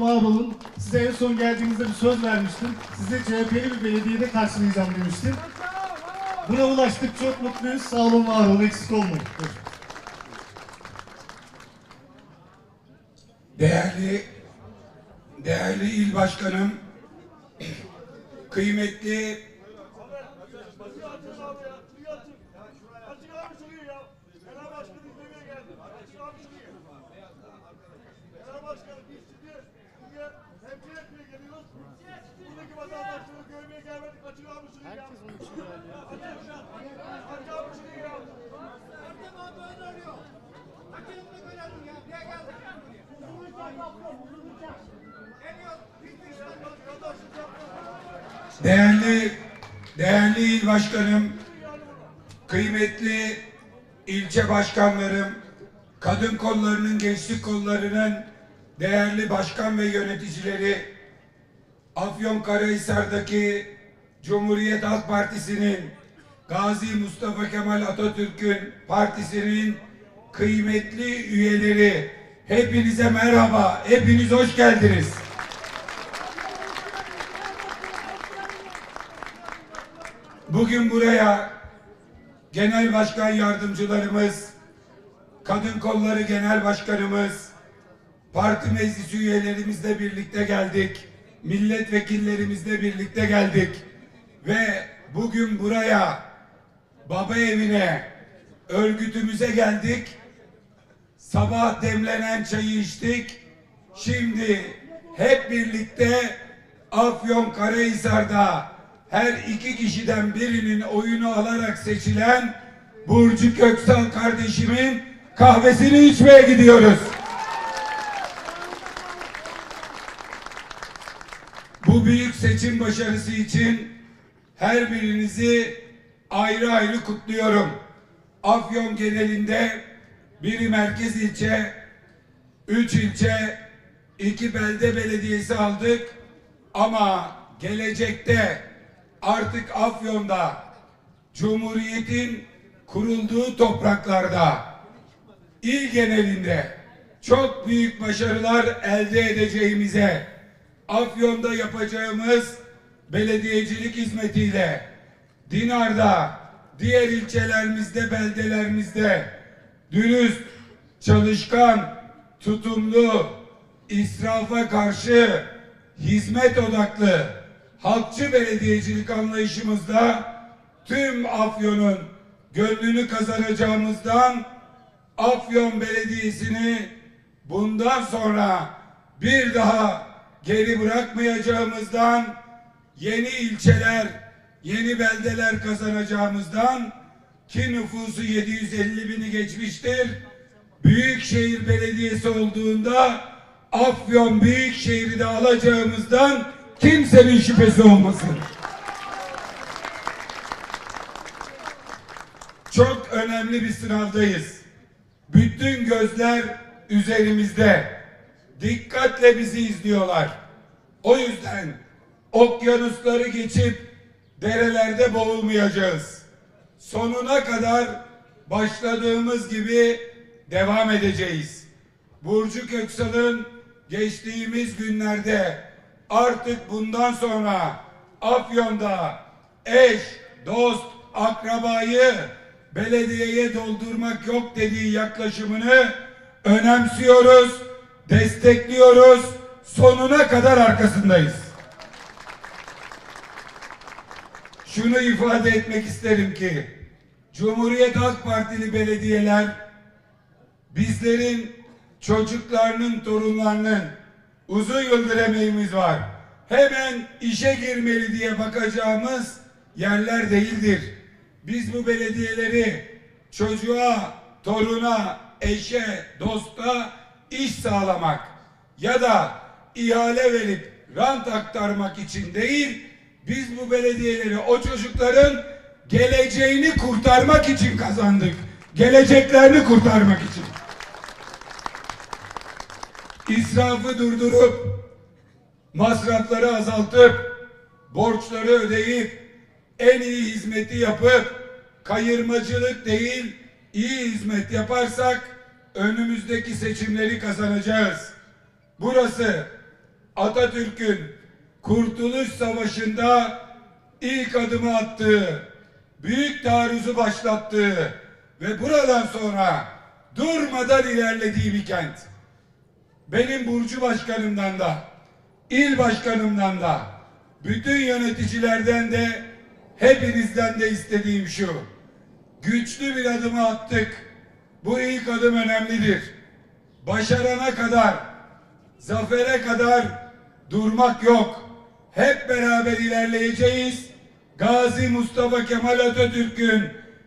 var. Size en son geldiğimizde bir söz vermiştim. Size CHP'li bir belediyede karşılayacağım demiştim. Buna ulaştık. Çok mutluyuz. Sağ olun, var olun. Eksik olmayın. Değerli değerli il başkanım, kıymetli değerli değerli il başkanım, kıymetli ilçe başkanlarım, kadın kollarının, gençlik kollarının değerli başkan ve yöneticileri, Afyonkarahisar'daki Cumhuriyet Halk Partisi'nin Gazi Mustafa Kemal Atatürk'ün partisinin kıymetli üyeleri, hepinize merhaba, hepiniz hoş geldiniz. Bugün buraya genel başkan yardımcılarımız, kadın kolları genel başkanımız, parti meclis üyelerimizle birlikte geldik. Milletvekillerimizle birlikte geldik. Ve bugün buraya baba evine örgütümüze geldik. Sabah demlenen çayı içtik. Şimdi hep birlikte Afyon Karahisar'da her iki kişiden birinin oyunu alarak seçilen Burcu Köksal kardeşimin kahvesini içmeye gidiyoruz. Bu büyük seçim başarısı için her birinizi ayrı ayrı kutluyorum. Afyon genelinde biri merkez ilçe, üç ilçe, iki belde belediyesi aldık. Ama gelecekte artık Afyon'da Cumhuriyet'in kurulduğu topraklarda il genelinde çok büyük başarılar elde edeceğimize Afyon'da yapacağımız belediyecilik hizmetiyle Dinar'da diğer ilçelerimizde beldelerimizde dürüst, çalışkan, tutumlu, israfa karşı hizmet odaklı halkçı belediyecilik anlayışımızda tüm Afyon'un gönlünü kazanacağımızdan Afyon Belediyesi'ni bundan sonra bir daha geri bırakmayacağımızdan yeni ilçeler, yeni beldeler kazanacağımızdan ki nüfusu 750 bini geçmiştir. Büyükşehir Belediyesi olduğunda Afyon Büyükşehir'i de alacağımızdan kimsenin şüphesi olmasın. Çok önemli bir sınavdayız. Bütün gözler üzerimizde. Dikkatle bizi izliyorlar. O yüzden okyanusları geçip derelerde boğulmayacağız. Sonuna kadar başladığımız gibi devam edeceğiz. Burcu Köksal'ın geçtiğimiz günlerde artık bundan sonra Afyon'da eş, dost, akrabayı belediyeye doldurmak yok dediği yaklaşımını önemsiyoruz, destekliyoruz, sonuna kadar arkasındayız. Şunu ifade etmek isterim ki Cumhuriyet Halk Partili belediyeler bizlerin çocuklarının, torunlarının uzun yıldır emeğimiz var. Hemen işe girmeli diye bakacağımız yerler değildir. Biz bu belediyeleri çocuğa, toruna, eşe, dosta iş sağlamak ya da ihale verip rant aktarmak için değil, biz bu belediyeleri o çocukların geleceğini kurtarmak için kazandık. Geleceklerini kurtarmak için. İsrafı durdurup masrafları azaltıp borçları ödeyip en iyi hizmeti yapıp kayırmacılık değil iyi hizmet yaparsak önümüzdeki seçimleri kazanacağız. Burası Atatürk'ün Kurtuluş Savaşı'nda ilk adımı attığı, büyük taarruzu başlattığı ve buradan sonra durmadan ilerlediği bir kent. Benim Burcu Başkanımdan da, il başkanımdan da, bütün yöneticilerden de, hepinizden de istediğim şu. Güçlü bir adımı attık. Bu ilk adım önemlidir. Başarana kadar, zafere kadar durmak yok. Hep beraber ilerleyeceğiz. Gazi Mustafa Kemal Atatürk'ün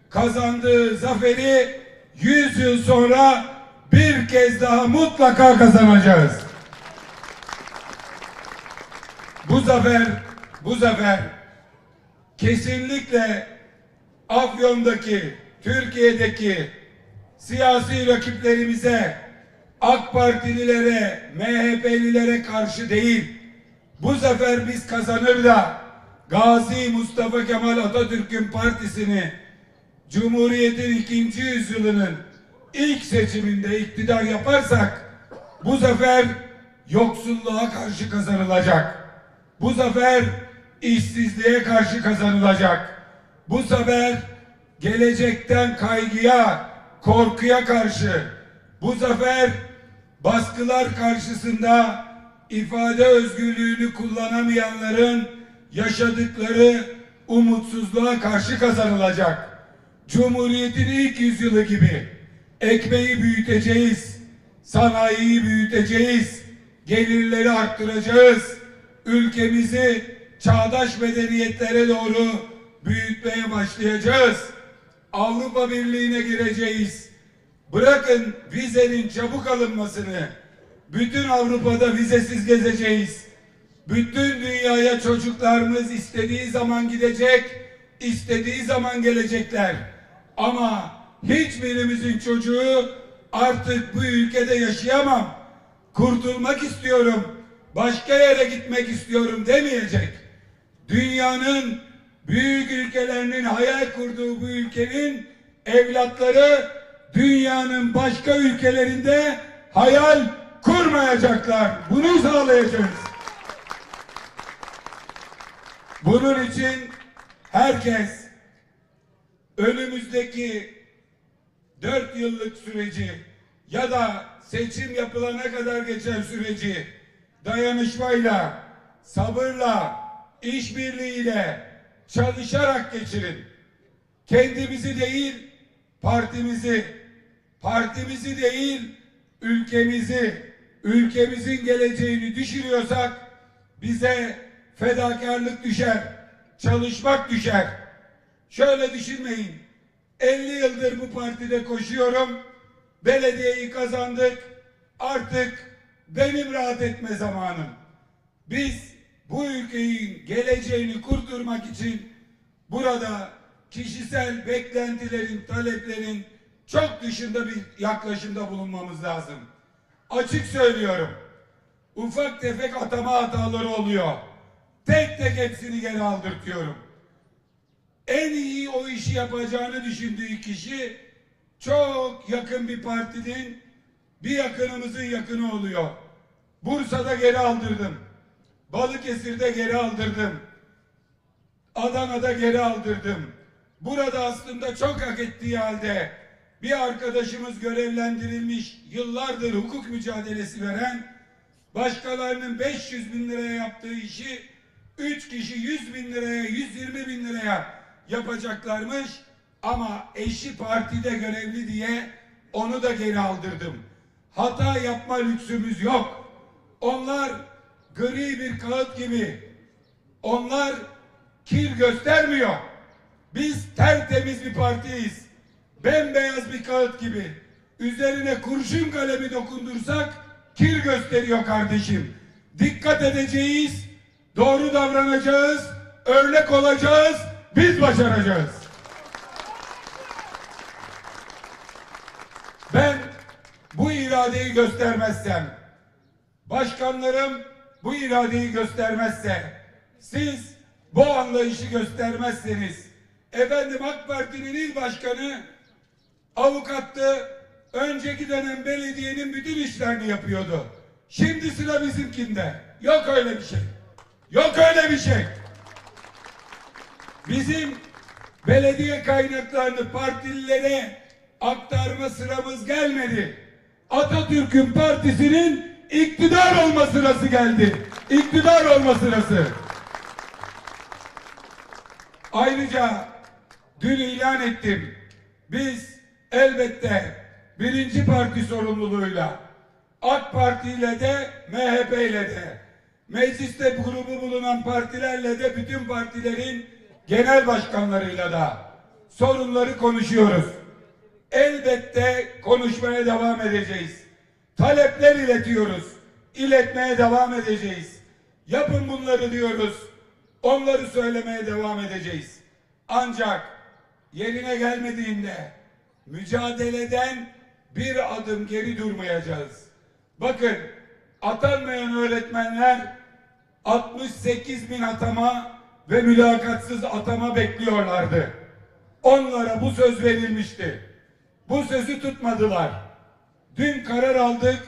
kazandığı zaferi 100 yıl sonra bir kez daha mutlaka kazanacağız. Bu zafer, bu zafer kesinlikle Afyon'daki, Türkiye'deki siyasi rakiplerimize, AK Partililere, MHP'lilere karşı değil. Bu zafer biz kazanır da Gazi Mustafa Kemal Atatürk'ün partisini Cumhuriyet'in ikinci yüzyılının ilk seçiminde iktidar yaparsak bu zafer yoksulluğa karşı kazanılacak. Bu zafer işsizliğe karşı kazanılacak. Bu zafer gelecekten kaygıya, korkuya karşı. Bu zafer baskılar karşısında ifade özgürlüğünü kullanamayanların yaşadıkları umutsuzluğa karşı kazanılacak. Cumhuriyetin ilk yüzyılı gibi ekmeği büyüteceğiz, sanayiyi büyüteceğiz, gelirleri arttıracağız, ülkemizi çağdaş medeniyetlere doğru büyütmeye başlayacağız. Avrupa Birliği'ne gireceğiz. Bırakın vizenin çabuk alınmasını. Bütün Avrupa'da vizesiz gezeceğiz. Bütün dünyaya çocuklarımız istediği zaman gidecek, istediği zaman gelecekler. Ama hiçbirimizin çocuğu artık bu ülkede yaşayamam. Kurtulmak istiyorum. Başka yere gitmek istiyorum demeyecek. Dünyanın büyük ülkelerinin hayal kurduğu bu ülkenin evlatları dünyanın başka ülkelerinde hayal kurmayacaklar. Bunu sağlayacağız. Bunun için herkes önümüzdeki dört yıllık süreci ya da seçim yapılana kadar geçen süreci dayanışmayla, sabırla, işbirliğiyle çalışarak geçirin. Kendimizi değil, partimizi, partimizi değil, ülkemizi, ülkemizin geleceğini düşünüyorsak bize fedakarlık düşer, çalışmak düşer. Şöyle düşünmeyin. 50 yıldır bu partide koşuyorum. Belediyeyi kazandık. Artık benim rahat etme zamanım. Biz bu ülkenin geleceğini kurtarmak için burada kişisel beklentilerin, taleplerin çok dışında bir yaklaşımda bulunmamız lazım. Açık söylüyorum. Ufak tefek atama hataları oluyor. Tek tek hepsini geri aldırtıyorum en iyi o işi yapacağını düşündüğü kişi çok yakın bir partinin bir yakınımızın yakını oluyor. Bursa'da geri aldırdım. Balıkesir'de geri aldırdım. Adana'da geri aldırdım. Burada aslında çok hak ettiği halde bir arkadaşımız görevlendirilmiş yıllardır hukuk mücadelesi veren başkalarının 500 bin liraya yaptığı işi 3 kişi 100 bin liraya 120 bin liraya yapacaklarmış ama eşi partide görevli diye onu da geri aldırdım. Hata yapma lüksümüz yok. Onlar gri bir kağıt gibi. Onlar kir göstermiyor. Biz tertemiz bir partiyiz. Bembeyaz bir kağıt gibi. Üzerine kurşun kalemi dokundursak kir gösteriyor kardeşim. Dikkat edeceğiz, doğru davranacağız, örnek olacağız, biz başaracağız. Ben bu iradeyi göstermezsem, başkanlarım bu iradeyi göstermezse, siz bu anlayışı göstermezseniz, efendim AK Parti'nin il başkanı avukattı, önceki dönem belediyenin bütün işlerini yapıyordu. Şimdi sıra bizimkinde. Yok öyle bir şey. Yok öyle bir şey. Bizim belediye kaynaklarını partililere aktarma sıramız gelmedi. Atatürk'ün partisinin iktidar olma sırası geldi. İktidar olma sırası. Ayrıca dün ilan ettim. Biz elbette birinci parti sorumluluğuyla AK Parti ile de MHP ile de mecliste grubu bulunan partilerle de bütün partilerin genel başkanlarıyla da sorunları konuşuyoruz. Elbette konuşmaya devam edeceğiz. Talepler iletiyoruz. İletmeye devam edeceğiz. Yapın bunları diyoruz. Onları söylemeye devam edeceğiz. Ancak yerine gelmediğinde mücadeleden bir adım geri durmayacağız. Bakın atanmayan öğretmenler 68 bin atama ve mülakatsız atama bekliyorlardı. Onlara bu söz verilmişti. Bu sözü tutmadılar. Dün karar aldık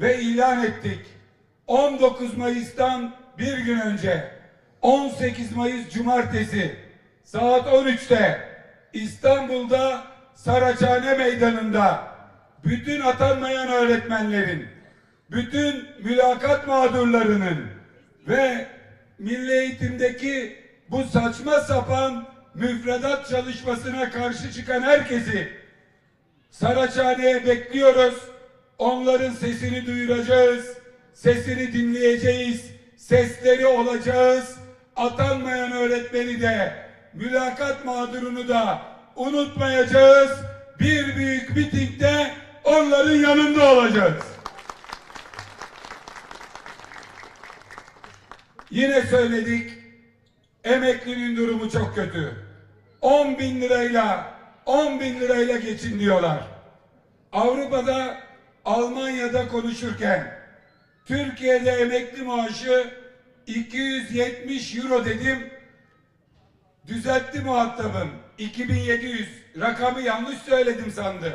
ve ilan ettik. 19 Mayıs'tan bir gün önce 18 Mayıs Cumartesi saat 13'te İstanbul'da Saraçhane Meydanı'nda bütün atanmayan öğretmenlerin, bütün mülakat mağdurlarının ve milli eğitimdeki bu saçma sapan müfredat çalışmasına karşı çıkan herkesi Saraçhane'ye bekliyoruz. Onların sesini duyuracağız. Sesini dinleyeceğiz. Sesleri olacağız. Atanmayan öğretmeni de mülakat mağdurunu da unutmayacağız. Bir büyük mitingde onların yanında olacağız. Yine söyledik. Emeklinin durumu çok kötü. 10 bin lirayla 10 bin lirayla geçin diyorlar. Avrupa'da Almanya'da konuşurken Türkiye'de emekli maaşı 270 euro dedim. Düzeltti muhatabım. 2700 rakamı yanlış söyledim sandı.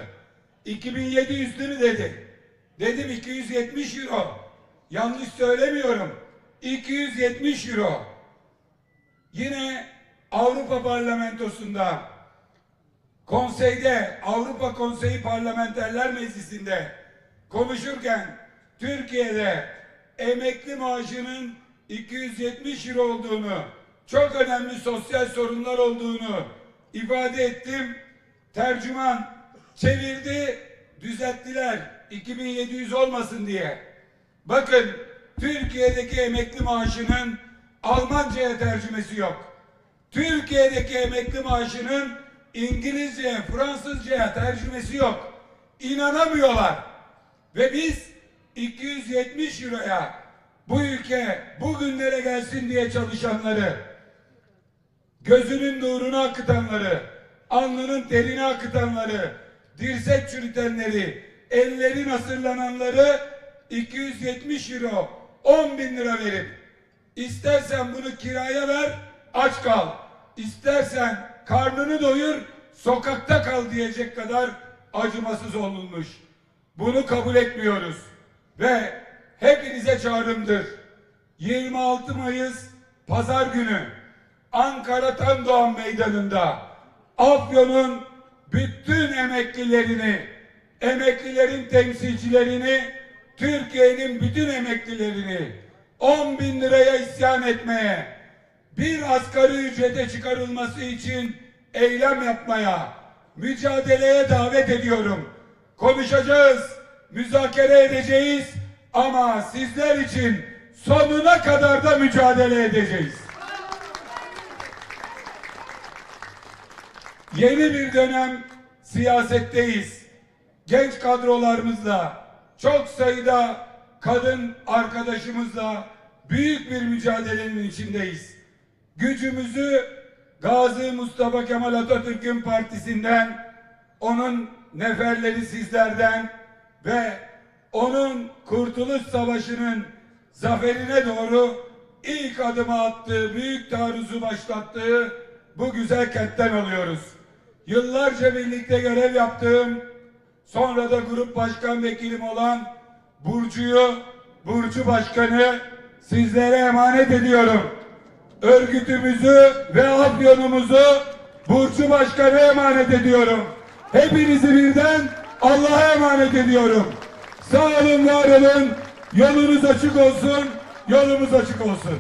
2700 mi dedi. Dedim 270 euro. Yanlış söylemiyorum. 270 euro. Yine Avrupa Parlamentosu'nda konseyde Avrupa Konseyi Parlamenterler Meclisi'nde konuşurken Türkiye'de emekli maaşının 270 euro olduğunu, çok önemli sosyal sorunlar olduğunu ifade ettim. Tercüman çevirdi, düzelttiler 2700 olmasın diye. Bakın Türkiye'deki emekli maaşının Almanca'ya tercümesi yok. Türkiye'deki emekli maaşının İngilizce, Fransızca'ya tercümesi yok. İnanamıyorlar. Ve biz 270 euroya bu ülke bugünlere gelsin diye çalışanları, gözünün nurunu akıtanları, alnının terini akıtanları, dirsek çürütenleri, elleri nasırlananları 270 euro, 10 bin lira verip istersen bunu kiraya ver, aç kal. İstersen karnını doyur, sokakta kal diyecek kadar acımasız olunmuş. Bunu kabul etmiyoruz. Ve hepinize çağrımdır. 26 Mayıs Pazar günü Ankara Tan Doğan Meydanı'nda Afyon'un bütün emeklilerini, emeklilerin temsilcilerini, Türkiye'nin bütün emeklilerini 10 bin liraya isyan etmeye, bir asgari ücrete çıkarılması için eylem yapmaya, mücadeleye davet ediyorum. Konuşacağız, müzakere edeceğiz ama sizler için sonuna kadar da mücadele edeceğiz. Yeni bir dönem siyasetteyiz. Genç kadrolarımızla, çok sayıda kadın arkadaşımızla büyük bir mücadelenin içindeyiz. Gücümüzü Gazi Mustafa Kemal Atatürk'ün partisinden, onun neferleri sizlerden ve onun Kurtuluş Savaşı'nın zaferine doğru ilk adımı attığı, büyük taarruzu başlattığı bu güzel kentten alıyoruz. Yıllarca birlikte görev yaptığım, sonra da grup başkan vekilim olan Burcu'yu, Burcu Başkanı sizlere emanet ediyorum. Örgütümüzü ve afyonumuzu Burcu Başkan'a emanet ediyorum. Hepinizi birden Allah'a emanet ediyorum. Sağ olun, var olun. Yolunuz açık olsun, yolumuz açık olsun.